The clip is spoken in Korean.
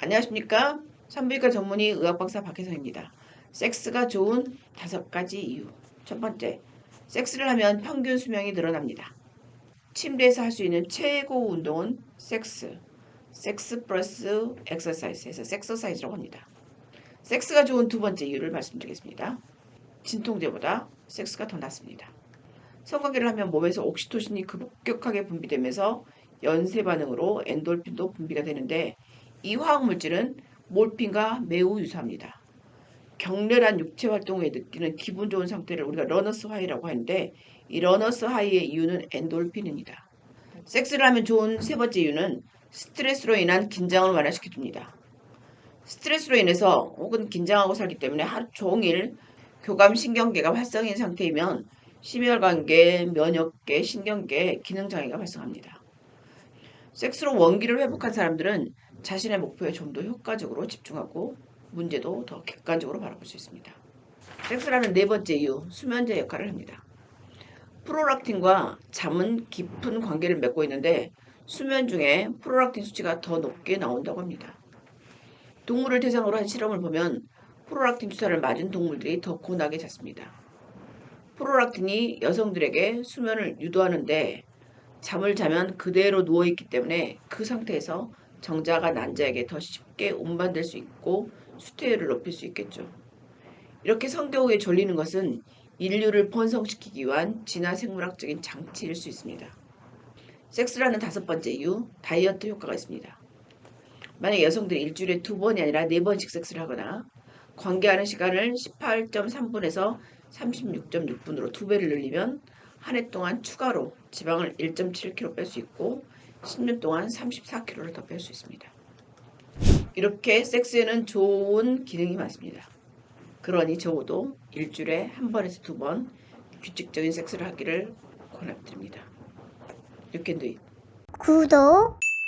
안녕하십니까? 산부인과 전문의 의학박사 박혜성입니다. 섹스가 좋은 다섯 가지 이유. 첫 번째, 섹스를 하면 평균 수명이 늘어납니다. 침대에서 할 수 있는 최고 운동은 섹스. 섹스 플러스 엑서사이즈에서 섹서사이즈라고 합니다. 섹스가 좋은 두 번째 이유를 말씀드리겠습니다. 진통제보다 섹스가 더 낫습니다. 성관계를 하면 몸에서 옥시토신이 급격하게 분비되면서 연쇄 반응으로 엔돌핀도 분비가 되는데 이 화학 물질은 몰핀과 매우 유사합니다. 격렬한 육체 활동 후에 느끼는 기분 좋은 상태를 우리가 러너스 하이라고 하는데 이 러너스 하이의 이유는 엔돌핀입니다. 섹스를 하면 좋은 세 번째 이유는 스트레스로 인한 긴장을 완화시켜 줍니다. 스트레스로 인해서 혹은 긴장하고 살기 때문에 하루 종일 교감 신경계가 활성인 상태이면 심혈관계, 면역계, 신경계 기능 장애가 발생합니다. 섹스로 원기를 회복한 사람들은 자신의 목표에 좀 더 효과적으로 집중하고 문제도 더 객관적으로 바라볼 수 있습니다. 섹스라는 네 번째 이유, 수면제 역할을 합니다. 프로락틴과 잠은 깊은 관계를 맺고 있는데 수면 중에 프로락틴 수치가 더 높게 나온다고 합니다. 동물을 대상으로 한 실험을 보면 프로락틴 주사를 맞은 동물들이 더 고나게 잤습니다. 프로락틴이 여성들에게 수면을 유도하는데 잠을 자면 그대로 누워있기 때문에 그 상태에서 정자가 난자에게 더 쉽게 운반될 수 있고 수태율을 높일 수 있겠죠. 이렇게 성교 후에 졸리는 것은 인류를 번성시키기 위한 진화 생물학적인 장치일 수 있습니다. 섹스라는 다섯 번째 이유, 다이어트 효과가 있습니다. 만약 여성들이 일주일에 두 번이 아니라 네 번씩 섹스를 하거나 관계하는 시간을 18.3분에서 36.6분으로 두 배를 늘리면 한 해 동안 추가로 지방을 1.7kg 뺄 수 있고 10년 동안 34kg를 더 뺄 수 있습니다. 이렇게 섹스에는 좋은 기능이 많습니다. 그러니 적어도 일주일에 한 번에서 두 번 규칙적인 섹스를 하기를 권합드립니다. You can. 구독,